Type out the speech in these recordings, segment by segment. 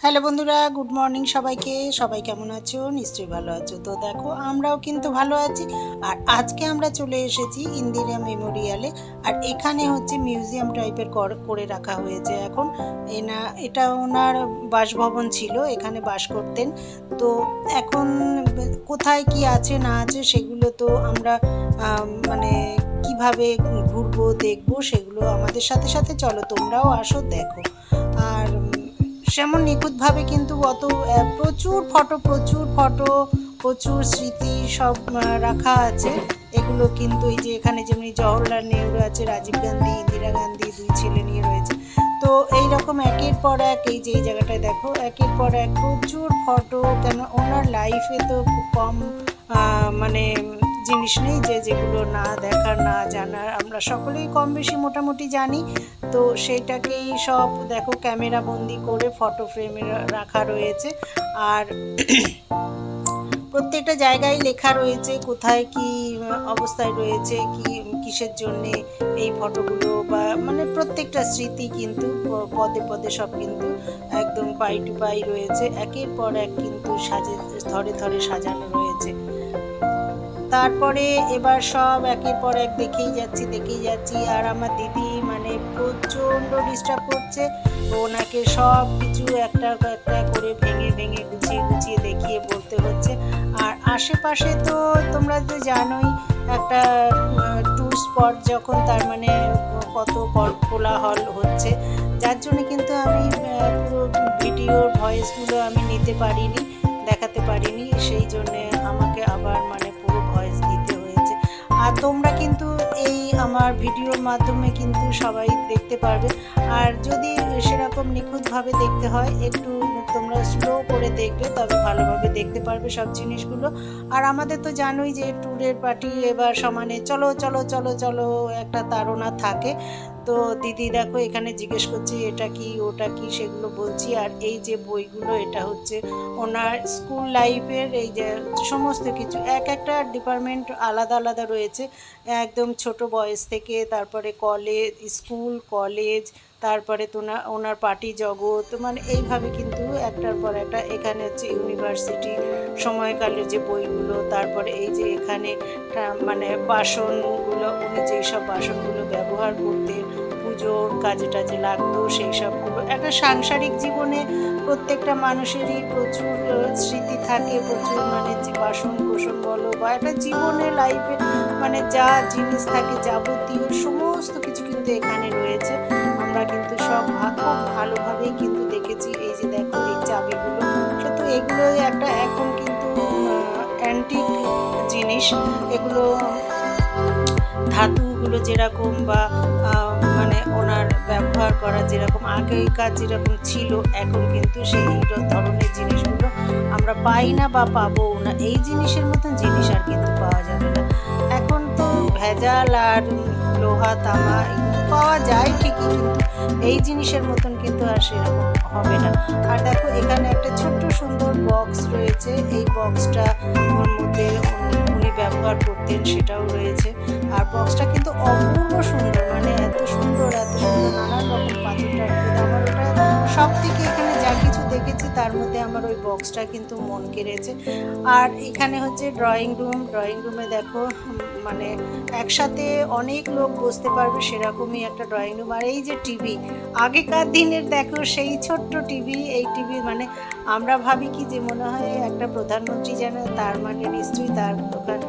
Hello বন্ধুরা, good morning সবাইকে। সবাই কেমন আছো? নিশ্চয়ই ভালো আছো। তো দেখো, আমরাও কিন্তু ভালো আছি। আর আজকে আমরা চলে এসেছি ইন্দিরা মেমোরিয়ালে। আর এখানে হচ্ছে মিউজিয়াম টাইপের কর- রাখা হয়েছে এখন। এনা, এটা ওনার বাসভবন ছিল, এখানে বাস করতেন। তো এখন কোথায় কি আছে, না আছে, সেগুলো তো আমরা মানে কীভাবে ঘুরবো, দেখব, সেগুলো আমাদের সাথে সাথে চলো, তোমরাও আসো, দেখো। সেমন নিখুঁতভাবে কিন্তু অত প্রচুর ফটো প্রচুর ফটো, প্রচুর স্মৃতি সব রাখা আছে। এগুলো কিন্তু এই যে এখানে যেমনি জওহরলাল নেহরু আছে, রাজীব গান্ধী, ইন্দিরা গান্ধী দুই ছেলে নিয়ে রয়েছে। তো এই রকম একের পর এক, এই যে এই জায়গাটায় দেখো, একের পর এক প্রচুর ফটো, কেন ওনার লাইফে তো খুব কম মানে জিনিস নেই যে যেগুলো না দেখার, না জানার। আমরা সকলেই কম বেশি মোটামুটি জানি। তো সেটাকেই সব, দেখো, ক্যামেরা বন্দি করে ফটো ফ্রেমে রাখা রয়েছে। আর প্রত্যেকটা জায়গায় লেখা রয়েছে কোথায় কি অবস্থায় রয়েছে, কি, কিসের জন্যে এই ফটোগুলো বা মানে প্রত্যেকটা স্মৃতি কিন্তু পদে পদে সব কিন্তু একদম পাই টু পাই রয়েছে। একের পর এক কিন্তু সাজে ধরে ধরে সাজানো রয়েছে। তারপরে এবার সব একের পর এক দেখেই যাচ্ছি দেখেই যাচ্ছি। আর আমার দিদি মানে প্রচণ্ড ডিস্টার্ব করছে। ওনাকে সব কিছু একটা একটা করে ভেঙে ভেঙে, গুছিয়ে গুছিয়ে দেখিয়ে বলতে হচ্ছে। আর আশেপাশে তো তোমরা তো জানোই, একটা ট্যুর স্পট যখন তার মানে কত কল- কোলাহল হচ্ছে। যার জন্য কিন্তু আমি পুরো ভিডিওর ভয়েসগুলো আমি নিতে পারিনি, দেখাতে পারিনি। সেই জন্যে আমাকে আবার মানে আর তোমরা কিন্তু এই আমার ভিডিওর মাধ্যমে কিন্তু সবাই দেখতে পারবে। আর যদি সেরকম নিখুঁতভাবে দেখতে হয়, একটু তোমরা স্লো করে দেখবে তবে ভালোভাবে দেখতে পারবে সব জিনিসগুলো। আর আমাদের তো জানোই যে ট্যুরের পার্টি এবার সমানে চলো চলো চলো চলো একটা তাড়না থাকে। তো দিদি দেখো এখানে জিজ্ঞেস করছি, এটা কি, ওটা কি? সেগুলো বলছি। আর এই যে বইগুলো, এটা হচ্ছে ওনার স্কুল লাইফের এই যে সমস্ত কিছু। এক একটা ডিপার্টমেন্ট আলাদা আলাদা রয়েছে। একদম ছোট বয়স থেকে তারপরে কলেজ, স্কুল, কলেজ, তারপরে তো না, ওনার পার্টি জগৎ। মানে এইভাবে কিন্তু একটার পর একটা এখানে হচ্ছে ইউনিভার্সিটি, সময়কালের যে বইগুলো, তারপরে এই যে এখানে মানে বাসনগুলো, উনি যেই সব বাসনগুলো ব্যবহার করতেন পুজোর কাজে টাজে লাগতো, সেই সবগুলো একটা সাংসারিক জীবনে প্রত্যেকটা মানুষেরই প্রচুর স্মৃতি থাকে, প্রচুর মানে যে বাসন কোসন বলো বা একটা জীবনে লাইফে মানে যা জিনিস থাকে যাবতীয় সমস্ত কিছু কিন্তু এখানে রয়েছে। আমরা কিন্তু সব খুব ভালোভাবেই কিন্তু দেখেছি। এই যে দেখো, এই চাবিগুলো সত্যি এগুলো একটা এখন কিন্তু অ্যান্টিক জিনিস। এগুলো ধাতুগুলো যেরকম বা মানে ওনার ব্যবহার করা যেরকম, আগেকার যেরকম ছিল, এখন কিন্তু সেই ধরনের জিনিসগুলো আমরা পাই না বা পাবো না। এই জিনিসের মতন জিনিস আর কিন্তু পাওয়া যাবে না। এখন তো ভেজাল আর লোহা, তামা পাওয়া যায় ঠিকই, কিন্তু এই জিনিসের মতন কিন্তু আর সেরকম হবে না। আর দেখো, এখানে একটা ছোট্ট সুন্দর বক্স রয়েছে। এই বক্সটা ওর মধ্যে ব্যবহার করতেন, সেটাও রয়েছে। আর বক্সটা কিন্তু অপূর্ব সুন্দর মানে এত সুন্দর এত সুন্দর নানান রকম পাথর টাথর আমার ওটা সব থেকে এখানে যা কিছু দেখেছি, তার মধ্যে আমার ওই বক্সটা কিন্তু মন কেড়েছে। আর এখানে হচ্ছে ড্রয়িং রুম ড্রয়িং রুমে দেখো মানে একসাথে অনেক লোক বসতে পারবে, সেরকমই একটা ড্রয়িং রুম আর এই যে টিভি আগেকার দিনের দেখো, সেই ছোট্ট টিভি এই টিভি মানে আমরা ভাবি কি যে মনে হয় একটা প্রধানমন্ত্রী যেন তার মানে নিশ্চয়ই তার দোকান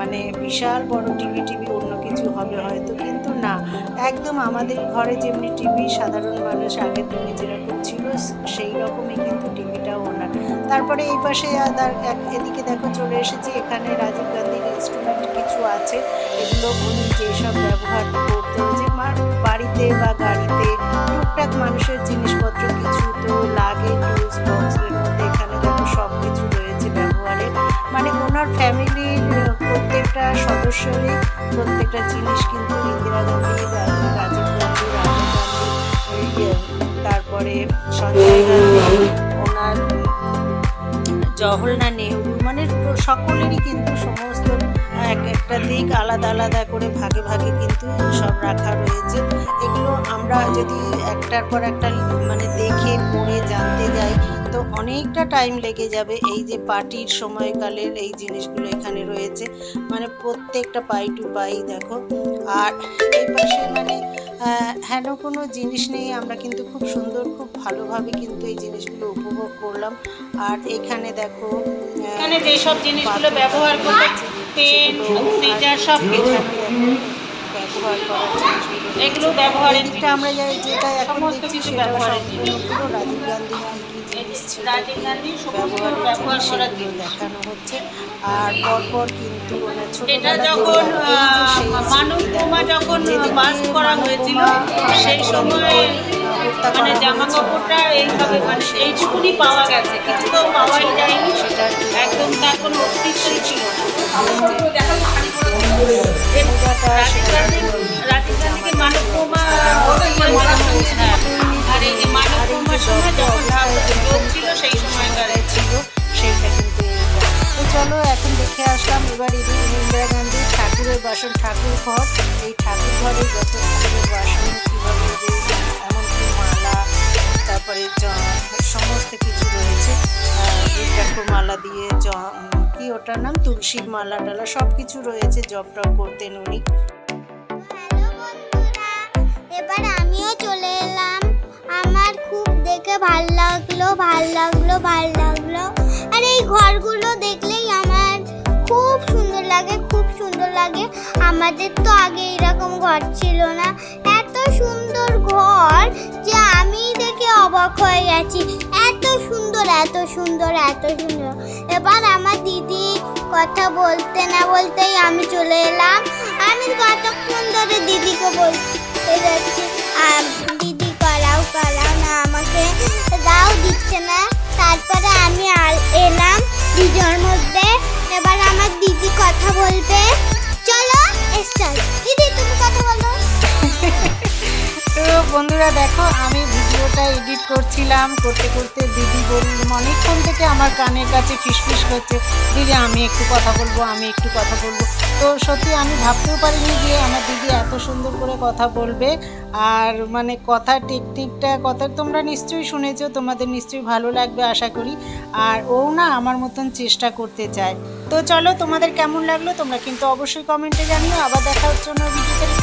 মানে বিশাল বড় টিভি টিভি অন্য কিছু হবে হয়তো, কিন্তু না। একদম আমাদের ঘরে যেমনি টিভি সাধারণ মানুষ আগের দিনে যেরকম ছিল, সেই রকমই কিন্তু টিভিটাও ওনার। তারপরে এই পাশে এদিকে দেখো চলে এসেছি, এখানে রাজীব গান্ধীর ইনস্ট্রুমেন্ট কিছু আছে। এগুলো উনি যেসব ব্যবহার করতেন, যে বাড়িতে বা গাড়িতে টুকটাক মানুষের জিনিসপত্র কিছু তো লাগে টুলস বক্সের মধ্যে এখানে দেখো সব কিছু রয়েছে ব্যবহারের মানে ওনার প্রত্যেকটা সদস্যরই প্রত্যেকটা জিনিস কিন্তু ইন্দিরা গান্ধী রাজীব তারপরে সঞ্জয় ওনার জওহরলাল নেহরু মানে সকলেরই কিন্তু সমস্ত এক একটা দিক আলাদা আলাদা করে ভাগে ভাগে কিন্তু সব রাখা রয়েছে। এগুলো আমরা যদি একটার পর একটা মানে দেখে, পড়ে, জানতে যাই অনেকটা টাইম লেগে যাবে এই যে পার্টির সময়কালের এই জিনিসগুলো এখানে রয়েছে। মানে প্রত্যেকটা পাই টু পাই দেখো। আর এই পাশে মানে হেন কোনো জিনিস নেই আমরা কিন্তু খুব সুন্দর খুব ভালোভাবে কিন্তু এই জিনিসগুলো উপভোগ করলাম। আর এখানে দেখো এখানে যেসব জিনিসগুলো ব্যবহার করে পেন সিজার সব কিছু। ব্যবহার করার জিনিসগুলো এগুলো ব্যবহারের আমরা যাই যেটা এখন দেখছি সেটা সম্পূর্ণ পুরো রাজীব গান্ধী ছিল রাজীব গান্ধী সমস্ত ব্যবহারের ব্যবহার সেগুলো দেখানো হচ্ছে। আর পরপর কিন্তু এটা যখন থেকে সেই আহ, মানব স্মৃতি বোমা দেখো, যখন বাস করা হয়েছিল সেই সময় মানে জামা কাপড়টা এইভাবে মানে এইটুকুনি পাওয়া গেছে কিছু তো পাওয়াই যায়নি। সেটা একদম তার কোনো অস্তিত্বই ছিল না। রাজীব গান্ধীকে মানব বোমা মারা হয়েছে হ্যাঁ। আর এই যে মানব বোমার সময় বাসন ঠাকুর ঘর। এই ঠাকুর ঘরে যত ঠাকুরের বাসন কীভাবে এমনকি মালা, তারপরে সমস্ত কিছু রয়েছে। রুদ্রাক্ষ মালা দিয়ে জ কি ওটার নাম? তুলসীর মালা টালা সব কিছু রয়েছে জব টপ করতেন উনি। এবার আমিও চলে এলাম। আমার খুব দেখে ভালো লাগল ভালো লাগল ভালো লাগল। আর এই ঘরগুলো দেখলেই লাগে। আমাদের তো আগে এরকম ঘর ছিল না। এত সুন্দর ঘর যে আমি দেখে অবাক হয়ে গেছি। এত সুন্দর এত সুন্দর এত সুন্দর। এবার আমার দিদি কথা বলতে না বলতেই আমি চলে এলাম। আমি কতক্ষণ ধরে দিদিকে বলতে যাচ্ছি? তো বন্ধুরা, দেখো, আমি ভিডিওটা এডিট করছিলাম, করতে করতে দিদি বললাম অনেকক্ষণ থেকে আমার কানের কাছে ফিসফিস করছে। দিদি, আমি একটু কথা বলব, আমি একটু কথা বলব। তো সত্যি আমি ভাবতেও পারিনি যে আমার দিদি এত সুন্দর করে কথা বলবে। আর মানে কথা টেকনিকটা কথা তোমরা নিশ্চয়ই শুনেছো, তোমাদের নিশ্চয়ই ভালো লাগবে, আশা করি। আর ও না আমার মতন চেষ্টা করতে চায়। তো চলো তোমাদের কেমন লাগল তোমরা কিন্তু অবশ্যই কমেন্টে জানিও। আবার দেখার জন্য ভিডিওতে